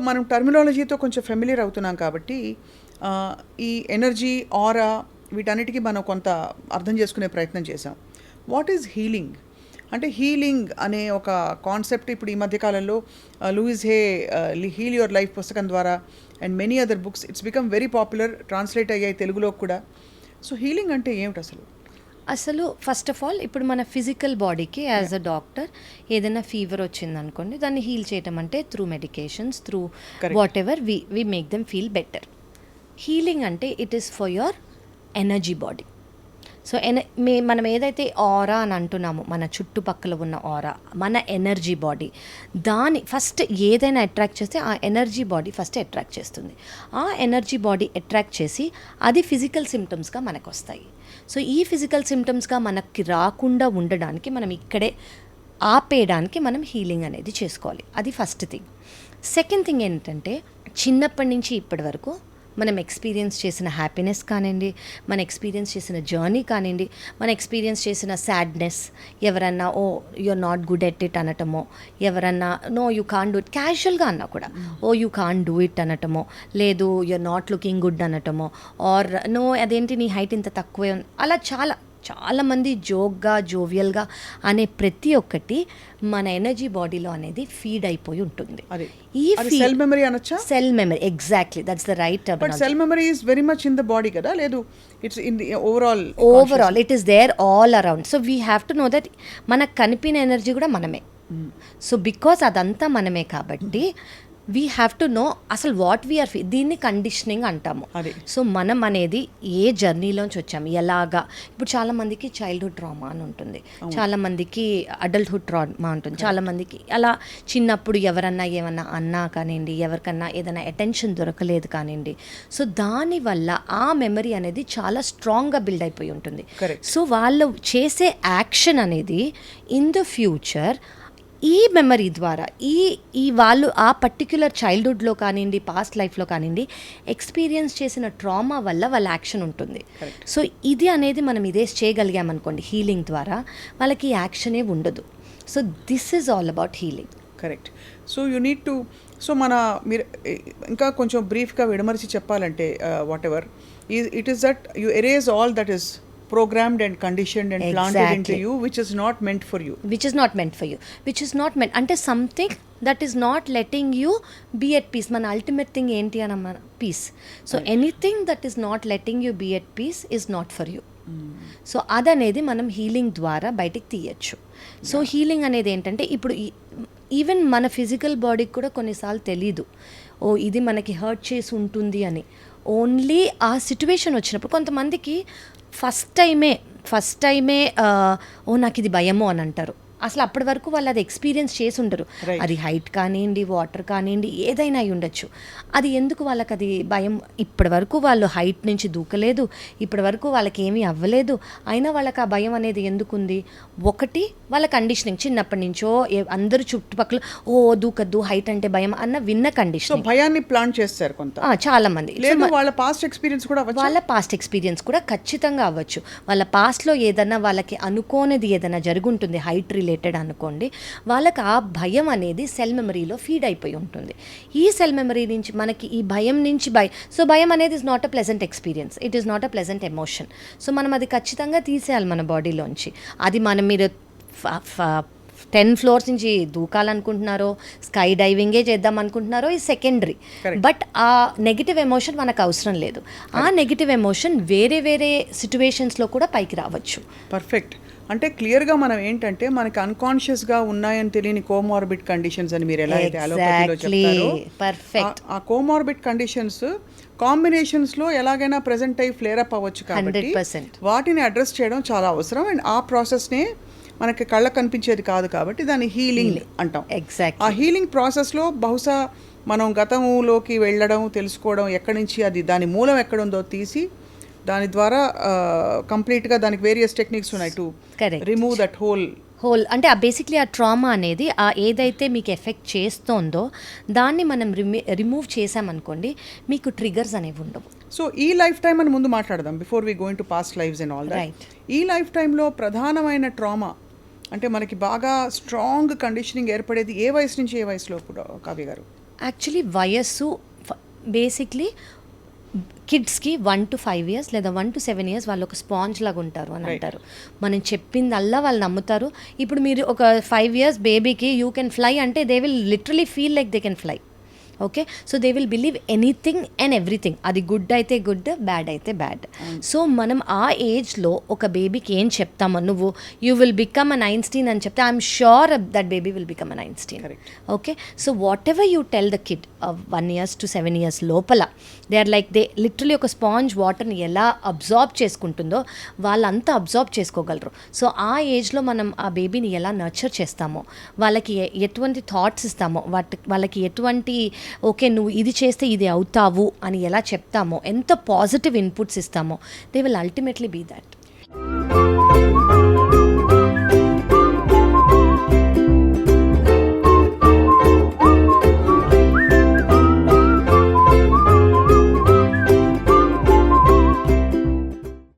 మనం టర్మినాలజీతో కొంచెం ఫెమిలియర్ అవుతున్నాం కాబట్టి ఈ ఎనర్జీ ఆరా వీటన్నిటికీ మనం కొంత అర్థం చేసుకునే ప్రయత్నం చేసాం వాట్ ఈజ్ హీలింగ్ అంటే హీలింగ్ అనే ఒక కాన్సెప్ట్ ఇప్పుడు ఈ మధ్యకాలంలో Louise Hay heal your life పుస్తకం ద్వారా and many other books it's become very popular translate అయ్యాయి తెలుగులో కూడా. సో హీలింగ్ అంటే ఏమిటి అసలు? అసలు ఫస్ట్ ఆఫ్ ఆల్ ఇప్పుడు మన ఫిజికల్ బాడీకి యాజ్ అ డాక్టర్ ఏదైనా ఫీవర్ వచ్చిందనుకోండి దాన్ని హీల్ చేయటం అంటే through medications through. Whatever we we make them feel better healing అంటే it is for your energy body so ఎన మే మనం ఏదైతే ఆరా అని అంటున్నామో మన చుట్టుపక్కల ఉన్న ఆరా మన ఎనర్జీ బాడీ దాని ఫస్ట్ ఏదైనా అట్రాక్ట్ చేస్తే ఆ ఎనర్జీ బాడీ ఫస్ట్ అట్రాక్ట్ చేస్తుంది. ఆ ఎనర్జీ బాడీ అట్రాక్ట్ చేసి అది ఫిజికల్ సిమ్టమ్స్గా మనకు వస్తాయి. సో ఈ ఫిజికల్ సిమ్టమ్స్గా మనకి రాకుండా ఉండడానికి మనం ఇక్కడే ఆపేయడానికి మనం హీలింగ్ అనేది చేసుకోవాలి. అది ఫస్ట్ థింగ్ సెకండ్ థింగ్ ఏంటంటే చిన్నప్పటి నుంచి ఇప్పటి వరకు మనం ఎక్స్పీరియన్స్ చేసిన హ్యాపీనెస్ కానివ్వండి మన ఎక్స్పీరియన్స్ చేసిన జర్నీ కానివ్వండి మన ఎక్స్పీరియన్స్ చేసిన సాడ్నెస్ ఎవరన్నా ఓ you're not good at it అనటమో ఎవరన్నా no you can't do it క్యాజువల్గా అన్నా కూడా oh you can't do it అనటమో లేదు యూఆర్ నాట్ లుకింగ్ గుడ్ అనటమో ఆర్ నో అదేంటి నీ హైట్ ఇంత తక్కువే ఉంది అలా చాలా చాలామంది జోక్గా జోవియల్గా అనే ప్రతి ఒక్కటి మన ఎనర్జీ బాడీలో అనేది ఫీడ్ అయిపోయి ఉంటుంది. ఈ సెల్ మెమరీ అనొచ్చా? Cell memory exactly. That's the right but cell memory is very much in the body కదా? లేదు it's in overall overall it is there all around so we have to know that మనకు కనిపిన energy కూడా మనమే. So because అదంతా మనమే కాబట్టి we have to know అసలు వాట్ వీఆర్ ఫీ దీన్ని కండిషనింగ్ అంటాము. సో మనం అనేది ఏ జర్నీలోంచి వచ్చాము? ఎలాగా? ఇప్పుడు చాలా మందికి చైల్డ్హుడ్ ట్రామా అని ఉంటుంది. చాలా మందికి అడల్ట్హుడ్ ట్రామా ఉంటుంది. చాలా మందికి అలా చిన్నప్పుడు ఎవరన్నా ఏమన్నా అన్నా కానివ్వండి ఎవరికన్నా ఏదైనా అటెన్షన్ దొరకలేదు కానివ్వండి. సో దానివల్ల ఆ మెమరీ అనేది చాలా స్ట్రాంగ్గా బిల్డ్ అయిపోయి ఉంటుంది. సో వాళ్ళు చేసే యాక్షన్ అనేది ఇన్ ద ఫ్యూచర్ ఈ మెమరీ ద్వారా ఈ ఈ వాళ్ళు ఆ పర్టిక్యులర్ చైల్డ్హుడ్లో కానివ్వండి పాస్ట్ లైఫ్లో కానివ్వండి ఎక్స్పీరియన్స్ చేసిన ట్రామా వల్ల వాళ్ళ యాక్షన్ ఉంటుంది. సో ఇది అనేది మనం ఇదే చేయగలిగామనుకోండి హీలింగ్ ద్వారా వాళ్ళకి యాక్షనే ఉండదు. So this is all about healing correct so you need to so మన మీరు ఇంకా కొంచెం బ్రీఫ్గా విడమరిచి చెప్పాలంటే whatever it is that you erase all that is programmed and planted into Exactly. You which is not meant for you which is not meant for you which is not meant అంటే something that is not letting you be at peace మన ultimate thing ఏంటి అని మన peace so anything that is not letting you be at peace is not for you so అదనేది మనం healing ద్వారా బయటికి తీయచ్చు. So healing అనేది ఏంటంటే ఇప్పుడు ఈవెన్ మన ఫిజికల్ బాడీకి కూడా కొన్నిసార్లు తెలీదు. ఓ ఇది మనకి హర్ట్ చేసి ఉంటుంది అని. ఓన్లీ ఆ సిచ్యువేషన్ వచ్చినప్పుడు కొంతమందికి ఫస్ట్ టైమే ఫస్ట్ టైమే ఓ నాకు ఇది భయము అని అంటారు. అసలు అప్పటి వరకు వాళ్ళు అది ఎక్స్పీరియన్స్ చేసి ఉండరు. అది హైట్ కానివ్వండి వాటర్ కానివ్వండి ఏదైనా అయి ఉండొచ్చు. అది ఎందుకు వాళ్ళకి అది భయం? ఇప్పటి వరకు వాళ్ళు హైట్ నుంచి దూకలేదు. ఇప్పటి వరకు వాళ్ళకి ఏమీ అవ్వలేదు. అయినా వాళ్ళకి ఆ భయం అనేది ఎందుకుంది? ఒకటి వాళ్ళ కండిషనింగ్ చిన్నప్పటి నుంచో అందరూ చుట్టుపక్కల ఓ దూకద్దు హైట్ అంటే భయం అన్న విన్న కండిషన్ భయాన్ని ప్లాన్ చేస్తారు కొంత. చాలా మంది. వాళ్ళ పాస్ట్ ఎక్స్పీరియన్స్ కూడా వాళ్ళ పాస్ట్ ఎక్స్పీరియన్స్ కూడా ఖచ్చితంగా అవ్వచ్చు. వాళ్ళ పాస్ట్లో ఏదన్నా వాళ్ళకి అనుకోనిది ఏదైనా జరుగుంటుంది హైట్ రిలేటెడ్ అనుకోండి వాళ్ళకి ఆ భయం అనేది సెల్ మెమరీలో ఫీడ్ అయిపోయి ఉంటుంది. ఈ సెల్ మెమరీ నుంచి మనకి ఈ భయం నుంచి భయం సో భయం అనేది is not a pleasant experience it is not a pleasant emotion so మనం అది ఖచ్చితంగా తీసేయాలి మన బాడీలోంచి అది మనం మీరు టెన్ ఫ్లోర్స్ నుంచి దూకాలనుకుంటున్నారో స్కై డైవింగే చేద్దాం అనుకుంటున్నారో ఈ సెకండరీ. బట్ ఆ నెగిటివ్ ఎమోషన్ మనకు అవసరం లేదు. ఆ నెగిటివ్ ఎమోషన్ వేరే వేరే సిచ్యువేషన్స్లో కూడా పైకి రావచ్చు. పర్ఫెక్ట్ అంటే క్లియర్గా మనం ఏంటంటే మనకి అన్కాన్షియస్గా ఉన్నాయని తెలియని కోమార్బిడ్ కండిషన్స్ అని మీరు ఎలా అయితే అలోపతిలో Exactly. చెప్తారో Perfect. ఆ- కోమార్బిడ్ కండిషన్స్ కాంబినేషన్స్లో ఎలాగైనా ప్రెజెంట్ అయ్యి ఫ్లేర్ అప్ అవ్వచ్చు కాబట్టి 100%. వాటిని అడ్రస్ చేయడం చాలా అవసరం అండ్ ఆ ప్రాసెస్నే మనకి కళ్ళకు కనిపించేది కాదు కాబట్టి దాన్ని హీలింగ్ అంటాం ఎగ్జాక్ట్ ఆ హీలింగ్ ప్రాసెస్లో బహుశా మనం గతంలోకి వెళ్ళడం తెలుసుకోవడం ఎక్కడి నుంచి అది దాని మూలం ఎక్కడుందో తీసి దాని ద్వారా కంప్లీట్గా దానికి వేరియస్ టెక్నిక్స్ ఉన్నాయి to. Remove that whole whole అంటే ఆ బేసిక్లీ ఆ ట్రామా అనేది ఆ ఏదైతే మీకు ఎఫెక్ట్ చేస్తోందో దాన్ని మనం రిమీ రిమూవ్ చేసామనుకోండి మీకు ట్రిగర్స్ అనేవి ఉండవు. సో ఈ లైఫ్ టైం అని ముందు మాట్లాడదాం before we going to past lives and all Right. ఈ లైఫ్ టైంలో ప్రధానమైన ట్రామా అంటే మనకి బాగా స్ట్రాంగ్ కండిషనింగ్ ఏర్పడేది ఏ వయసు నుంచి ఏ వయసులో ఇప్పుడు కావ్య గారు? యాక్చువల్లీ వయస్సు బేసిక్లీ కిడ్స్కి వన్ టు ఫైవ్ ఇయర్స్ లేదా వన్ టు సెవెన్ ఇయర్స్ వాళ్ళు ఒక స్పాంజ్ లాగా ఉంటారు అని. అంటారు. మనం చెప్పిందల్లా వాళ్ళు నమ్ముతారు. ఇప్పుడు మీరు ఒక ఫైవ్ ఇయర్స్ బేబీకి యూ కెన్ ఫ్లై అంటే they will literally feel like they can fly. Okay so they will believe anything and everything అది గుడ్ అయితే గుడ్ బ్యాడ్ అయితే బ్యాడ్ సో మనం ఆ ఏజ్లో ఒక బేబీకి ఏం చెప్తామో నువ్వు you will become an Einstein అని చెప్తే I'm sure that baby will become an Einstein. Okay so whatever you tell the kid one years to seven years లోపల they are like they literally ఒక స్పాంజ్ వాటర్ని ఎలా absorb చేసుకుంటుందో వాళ్ళంతా absorb చేసుకోగలరు. So ఆ ఏజ్లో మనం ఆ బేబీని ఎలా నర్చర్ చేస్తామో వాళ్ళకి ఎటువంటి థాట్స్ ఇస్తామో వాటి వాళ్ళకి ఎటువంటి ఓకే నువ్వు ఇది చేస్తే ఇది అవుతావు అని ఎలా చెప్తామో ఎంత పాజిటివ్ ఇన్పుట్స్ ఇస్తామో they will ultimately be that.